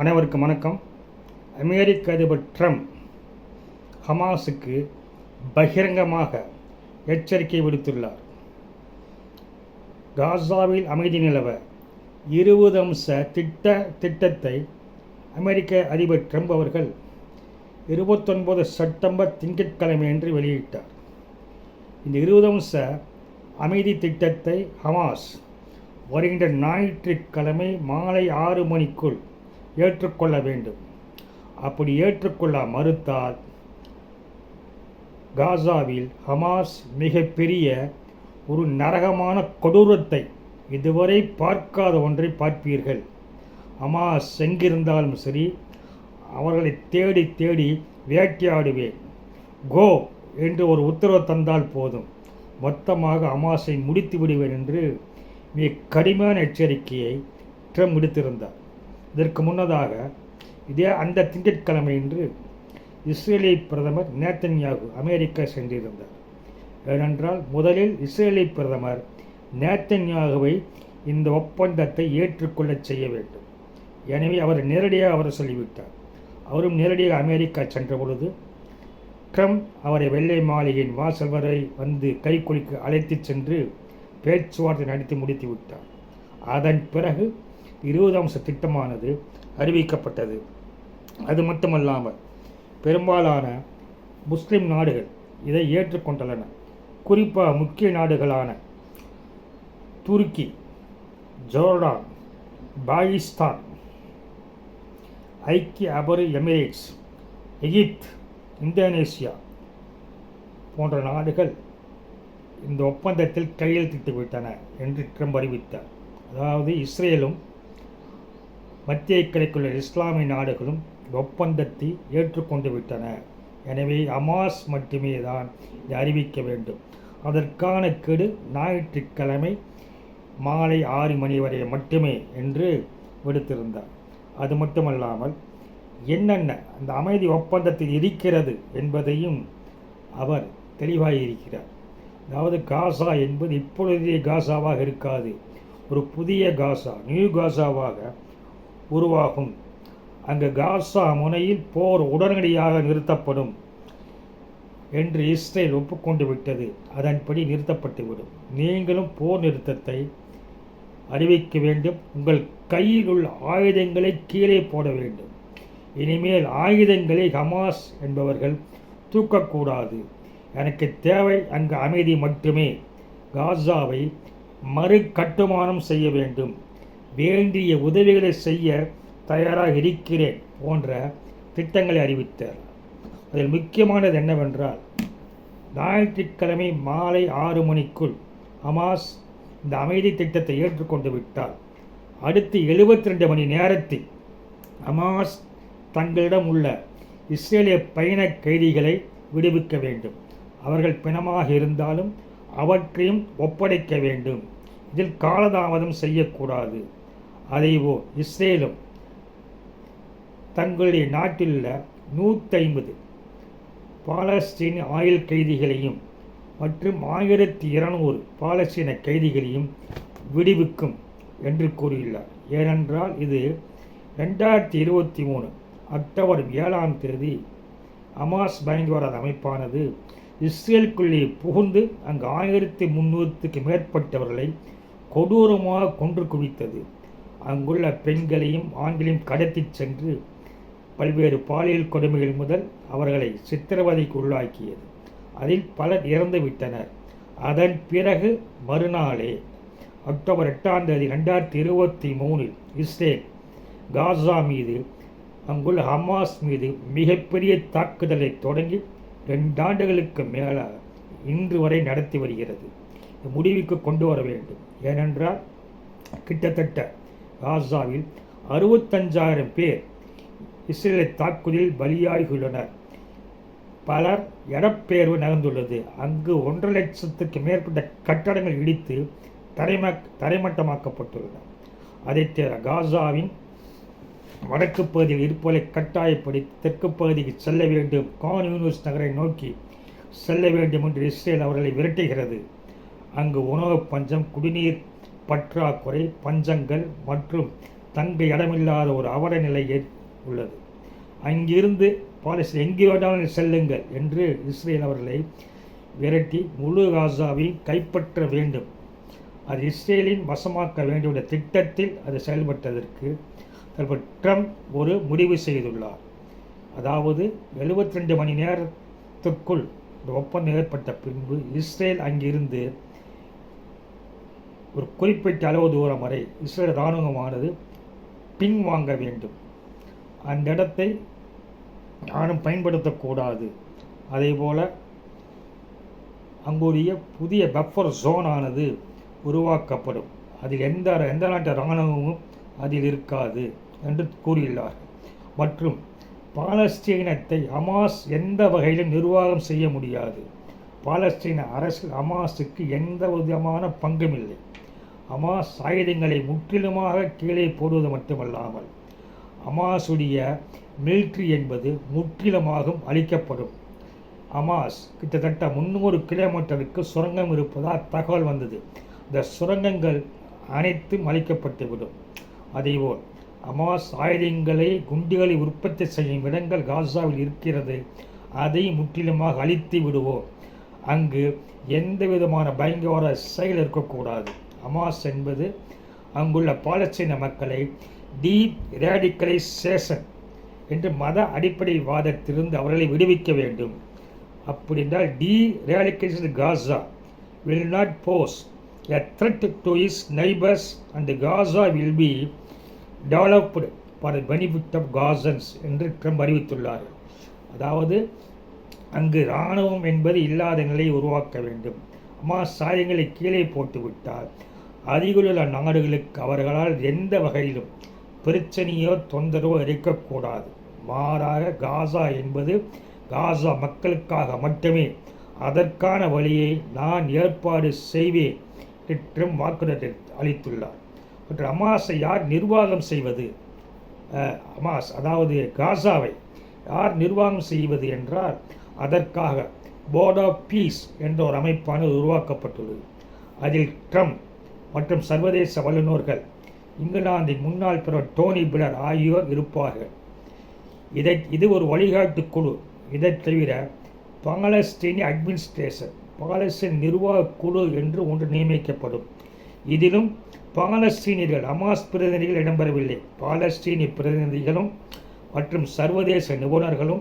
அனைவருக்கும் வணக்கம். அமெரிக்க அதிபர் ட்ரம்ப் ஹமாஸுக்கு பகிரங்கமாக எச்சரிக்கை விடுத்துள்ளார். காசாவில் அமைதி நிலவ இருபது அம்ச திட்ட திட்டத்தை அமெரிக்க அதிபர் ட்ரம்ப் அவர்கள் இருபத்தொன்பது செப்டம்பர் திங்கட்கிழமை என்று வெளியிட்டார். இந்த இருபது அம்ச அமைதி திட்டத்தை ஹமாஸ் வருகின்ற ஞாயிற்றுக்கிழமை மாலை ஆறு மணிக்குள் ஏற்றுக்கொள்ள வேண்டும். அப்படி ஏற்றுக்கொள்ள மறுத்தால் காசாவில் ஹமாஸ் மிகப்பெரிய ஒரு நரகமான கொடூரத்தை இதுவரை பார்க்காத ஒன்றை பார்ப்பீர்கள். ஹமாஸ் எங்கிருந்தாலும் சரி அவர்களை தேடி தேடி வேட்டையாடுவேன். கோ என்று ஒரு உத்தரவு தந்தால் போதும். மொத்தமாக ஹமாஸை முடித்து விடுவேன் என்று மிக கடுமையான எச்சரிக்கையை ட்ரம்ப் விடுத்திருந்தார். இதற்கு முன்னதாக இதே அந்த திங்கட்கிழமையன்று இஸ்ரேலிய பிரதமர் நேத்தன்யாகு அமெரிக்கா சென்றிருந்தார். ஏனென்றால் முதலில் இஸ்ரேலிய பிரதமர் நேத்தன்யாகுவை இந்த ஒப்பந்தத்தை ஏற்றுக்கொள்ளச் செய்ய வேண்டும். எனவே அவர் நேரடியாக அவர் சொல்லிவிட்டார். அவரும் நேரடியாக அமெரிக்கா சென்ற பொழுது ட்ரம்ப் அவரை வெள்ளை மாளிகையின் வாசல் வரை வந்து கைக்குலிக்கு அழைத்துச் சென்று பேச்சுவார்த்தை நடத்தி முடித்து விட்டார் அதன் பிறகு இருபது அம்ச திட்டமானது அறிவிக்கப்பட்டது. அது மட்டுமல்லாமல் பெரும்பாலான முஸ்லிம் நாடுகள் இதை ஏற்றுக்கொண்டுள்ளன. குறிப்பாக முக்கிய நாடுகளான துருக்கி ஜோர்டான் பாகிஸ்தான் ஐக்கிய அபரு எமிரேட்ஸ் எகிப்து இந்தோனேசியா போன்ற நாடுகள் இந்த ஒப்பந்தத்தில் கையெழுத்திட்டு விட்டன என்று ட்ரம்ப் அறிவித்தார். அதாவது இஸ்ரேலும் மத்திய கிழக்குள்ள இஸ்லாமிய நாடுகளும் ஒப்பந்தத்தை ஏற்றுக்கொண்டு விட்டன. எனவே அமாஸ் மட்டுமே தான் இதை அறிவிக்க வேண்டும். அதற்கான கெடு ஞாயிற்றுக்கிழமை மாலை ஆறு மணி வரை மட்டுமே என்று விடுத்திருந்தார். அது மட்டுமல்லாமல் என்னென்ன அந்த அமைதி ஒப்பந்தத்தில் இருக்கிறது என்பதையும் அவர் தெளிவாக இருக்கிறார் அதாவது காசா என்பது இப்பொழுதைய காசாவாக இருக்காது. ஒரு புதிய காசா நியூ காசாவாக உருவாகும். அங்கு காசா முனையில் போர் உடனடியாக நிறுத்தப்படும் என்று இஸ்ரேல் ஒப்புக்கொண்டு விட்டது. அதன்படி நிறுத்தப்பட்டுவிடும். நீங்களும் போர் நிறுத்தத்தை அறிவிக்க வேண்டும். உங்கள் கையில் உள்ள ஆயுதங்களை கீழே போட வேண்டும். இனிமேல் ஆயுதங்களை ஹமாஸ் என்பவர்கள் தூக்கக்கூடாது. எனக்கு தேவை அங்கு அமைதி மட்டுமே. காசாவை மறு கட்டுமானம் செய்ய வேண்டும். வேண்டிய உதவிகளை செய்ய தயாராக இருக்கிறேன் போன்ற திட்டங்களை அறிவித்தார். அதில் முக்கியமானது என்னவென்றால் ஞாயிற்றுக்கிழமை மாலை ஆறு மணிக்குள் ஹமாஸ் இந்த அமைதி திட்டத்தை ஏற்றுக்கொண்டு விட்டால் அடுத்து எழுபத்தி ரெண்டு மணி நேரத்தில் ஹமாஸ் தங்களிடம் உள்ள இஸ்ரேலிய பயண கைதிகளை விடுவிக்க வேண்டும். அவர்கள் பிணமாக இருந்தாலும் அவற்றையும் ஒப்படைக்க வேண்டும். இதில் காலதாமதம் செய்யக்கூடாது. அதைவோ இஸ்ரேலும் தங்களுடைய நாட்டிலுள்ள நூற்றைம்பது பாலஸ்தீன் பாலஸ்தீன ஆயுள் கைதிகளையும் மற்றும் ஆயிரத்தி இருநூறு பாலஸ்தீன கைதிகளையும் விடுவிக்கும் என்று கூறியுள்ளார். ஏனென்றால் இது ரெண்டாயிரத்தி இருபத்தி மூணு அக்டோபர் ஏழாம் தேதி அமாஸ் பயங்கரவாத அமைப்பானது இஸ்ரேலுக்குள்ளே புகுந்து அங்கு ஆயிரத்தி முந்நூற்றுக்கு மேற்பட்டவர்களை கொடூரமாக கொன்று குவித்தது. அங்குள்ள பெண்களையும் ஆண்களையும் கடத்திச் சென்று பல்வேறு பாலியல் கொடுமைகள் முதல் அவர்களை சித்திரவதைக்கு உள்ளாக்கியது. அதில் பலர் இறந்து விட்டனர். அதன் பிறகு மறுநாளே அக்டோபர் எட்டாம் தேதி ரெண்டாயிரத்தி இருபத்தி மூணில் இஸ்ரேல் காசா மீது அங்குள்ள ஹமாஸ் மீது மிகப்பெரிய தாக்குதலை தொடங்கி ரெண்டாண்டுகளுக்கு மேலாக இன்று வரை நடத்தி வருகிறது. முடிவுக்கு கொண்டு வர வேண்டும். ஏனென்றால் கிட்டத்தட்ட காசாவில் அறுபத்தஞ்சாயிரம் பேர் இஸ்ரேலை தாக்குதலில் பலியாகியுள்ளனர். பலர் இடப்பெயர்வு நகர்ந்துள்ளது. அங்கு ஒன்றரை லட்சத்துக்கு மேற்பட்ட கட்டடங்கள் இடித்து தரைம தரைமட்டமாக்கப்பட்டுள்ளன. அதைத் தவிர காசாவின் வடக்கு பகுதியில் இருப்பதை கட்டாயப்படி தெற்கு பகுதிக்கு செல்ல வேண்டும். கான் யூனிவர்ஸ் நகரை நோக்கி செல்ல வேண்டும் என்று இஸ்ரேல் அவர்களை விரட்டுகிறது. அங்கு உணவு பஞ்சம் குடிநீர் பற்றாக்குறை பஞ்சங்கள் மற்றும் தங்க இடமில்லாத ஒரு அவல நிலை உள்ளது. அங்கிருந்து பாலஸ்தீன் எங்கே வேண்டாலும் செல்லுங்கள் என்று இஸ்ரேல் அவர்களை விரட்டி முழு காசாவையும் கைப்பற்ற வேண்டும். அது இஸ்ரேலின் வசமாக்க வேண்டிய திட்டத்தில் அது செயல்பட்டதற்கு தலைவர் ட்ரம்ப் ஒரு முடிவு செய்துள்ளார். அதாவது 72 மணி நேரத்திற்குள் இந்த ஒப்பந்தம் ஏற்பட்ட பின்பு இஸ்ரேல் அங்கிருந்து ஒரு குறிப்பிட்ட அளவு தூரம் வரை இஸ்ரேல் இராணுவமானது பின்வாங்க வேண்டும். அந்த இடத்தை யாரும் பயன்படுத்தக்கூடாது. அதேபோல் அங்குரிய புதிய பஃபர் ஜோனானது உருவாக்கப்படும். அதில் எந்த எந்த நாட்டு இராணுவமும் அதில் இருக்காது என்று கூறியுள்ளார் மற்றும் பாலஸ்தீனத்தை ஹமாஸ் எந்த வகையிலும் நிர்வாகம் செய்ய முடியாது. பாலஸ்தீன அரசு ஹமாஸுக்கு எந்த விதமான பங்கும் இல்லை ஹமாஸ் ஆயுதங்களை முற்றிலுமாக கீழே போடுவது மட்டுமல்லாமல் ஹமாஸுடைய மிலிட்ரி என்பது முற்றிலுமாகவும் அழிக்கப்படும். ஹமாஸ் கிட்டத்தட்ட முந்நூறு கிலோமீட்டருக்கு சுரங்கம் இருப்பதாக தகவல் வந்தது. இந்த சுரங்கங்கள் அனைத்தும் அழிக்கப்பட்டுவிடும். அதேபோல் ஹமாஸ் ஆயுதங்களை குண்டுகளை உற்பத்தி செய்யும் இடங்கள் காசாவில் இருக்கிறது. அதை முற்றிலுமாக அழித்து விடுவோம். அங்கு எந்த விதமான பயங்கர செயல் இருக்கக்கூடாது. ஹமாஸ் என்பது அங்குள்ள பாலஸ்தீன மக்களை தி ரேடிக்கலைசேஷன் என்று மத அடிப்படை வாதத்திலிருந்து அவர்களை விடுவிக்க வேண்டும். அப்படி என்றால் deradicalisation Gaza will not pose a threat to its neighbours and Gaza will be developed for benefit of Gazans என்று ட்ரம்ப் அறிவித்துள்ளார். அதாவது அங்கு இராணுவம் என்பது இல்லாத நிலையை உருவாக்க வேண்டும். அம்மா சாயங்களை கீழே போட்டுவிட்டால் அருகிலுள்ள நாடுகளுக்கு அவர்களால் எந்த வகையிலும் பிரச்சனையோ தொந்தரவோ இருக்கக்கூடாது. மாறாக காசா என்பது காசா மக்களுக்காக மட்டுமே. அதற்கான வழியை நான் ஏற்பாடு செய்வேன் என்றும் வாக்குறுதி அளித்துள்ளார். மற்றும் அமாஸை யார் நிர்வாகம் செய்வது? அமாஸ் அதாவது காசாவை யார் நிர்வாகம் செய்வது என்றால் அதற்காக போர்ட் ஆஃப் பீஸ் என்ற ஒரு அமைப்பானது உருவாக்கப்பட்டுள்ளது. அதில் ட்ரம்ப் மற்றும் சர்வதேச வல்லுநர்கள் இங்கிலாந்தின் முன்னாள் பிரதமர் டோனி பிளர் ஆகியோர் இருப்பார்கள். இதை இது ஒரு வழிகாட்டு குழு. இதைத் தவிர பாலஸ்தீனிய அட்மினிஸ்ட்ரேஷன் பாலஸ்தீன் நிர்வாக குழு என்று ஒன்று நியமிக்கப்படும். இதிலும் பாலஸ்தீனியர்கள் ஹமாஸ் பிரதிநிதிகள் இடம்பெறவில்லை. பாலஸ்தீனிய பிரதிநிதிகளும் மற்றும் சர்வதேச நிபுணர்களும்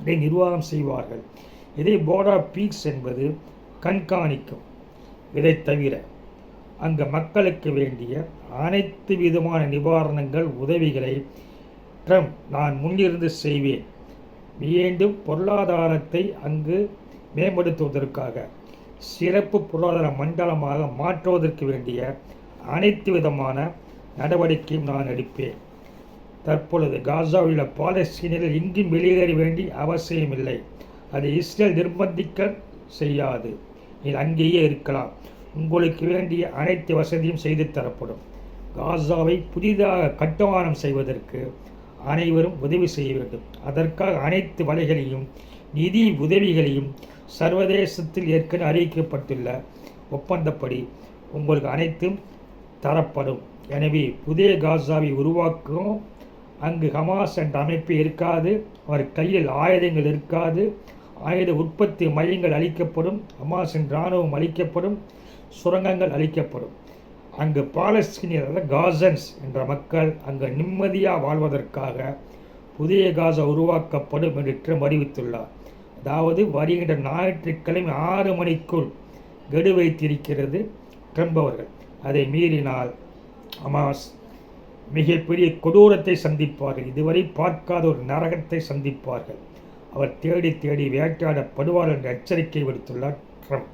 இதை நிர்வாகம் செய்வார்கள். இதை போர்ட் ஆஃப் பீக்ஸ் என்பது கண்காணிக்கும். இதைத் தவிர அங்கு மக்களுக்கு வேண்டிய அனைத்து விதமான நிவாரணங்கள் உதவிகளை ட்ரம்ப் நான் முன்னிருந்து செய்வேன். மீண்டும் பொருளாதாரத்தை அங்கு மேம்படுத்துவதற்காக சிறப்பு பொருளாதார மண்டலமாக மாற்றுவதற்கு வேண்டிய அனைத்து விதமான நடவடிக்கையும் நான் எடுப்பேன். தற்பொழுது காசாவில் உள்ள பாலஸ்தீனியர்கள் எங்கும் வெளியேற வேண்டிய அவசியமில்லை. அதை இஸ்ரேல் நிர்பந்திக்க செய்யாது. இது அங்கேயே இருக்கலாம். உங்களுக்கு வேண்டிய அனைத்து வசதியும் செய்து தரப்படும். காசாவை புதிதாக கட்டுமானம் செய்வதற்கு அனைவரும் உதவி செய்ய வேண்டும். அதற்காக அனைத்து வலைகளையும் நிதி உதவிகளையும் சர்வதேசத்தில் ஏற்கனவே அறிவிக்கப்பட்டுள்ள ஒப்பந்தப்படி உங்களுக்கு அனைத்தும் தரப்படும். எனவே புதிய காசாவை உருவாக்கும் அங்கு ஹமாஸ் என்ற அமைப்பு இருக்காது. அவர் கையில் ஆயுதங்கள் இருக்காது. ஆயுத உற்பத்தி மையங்கள் அளிக்கப்படும். ஹமாஸின் இராணுவம் அளிக்கப்படும். சுரங்கங்கள் அளிக்கப்படும் அங்கு பாலஸ்தீனியர் அதாவது காசன்ஸ் என்ற மக்கள் அங்கு நிம்மதியாக வாழ்வதற்காக புதிய காசா உருவாக்கப்படும் என்று ட்ரம்ப் அறிவித்துள்ளார். அதாவது வருகின்ற ஞாயிற்றுக்கிழமை ஆறு மணிக்குள் கெடு வைத்திருக்கிறது ட்ரம்ப் அவர்கள். அதை மீறினால் ஹமாஸ் மிகப்பெரிய கொடூரத்தை சந்திப்பார்கள். இதுவரை பார்க்காத ஒரு நரகத்தை சந்திப்பார்கள். அவர் தேடி தேடி வேட்டையாடப்படுவார் என்ற எச்சரிக்கை விடுத்துள்ளார் ட்ரம்ப்.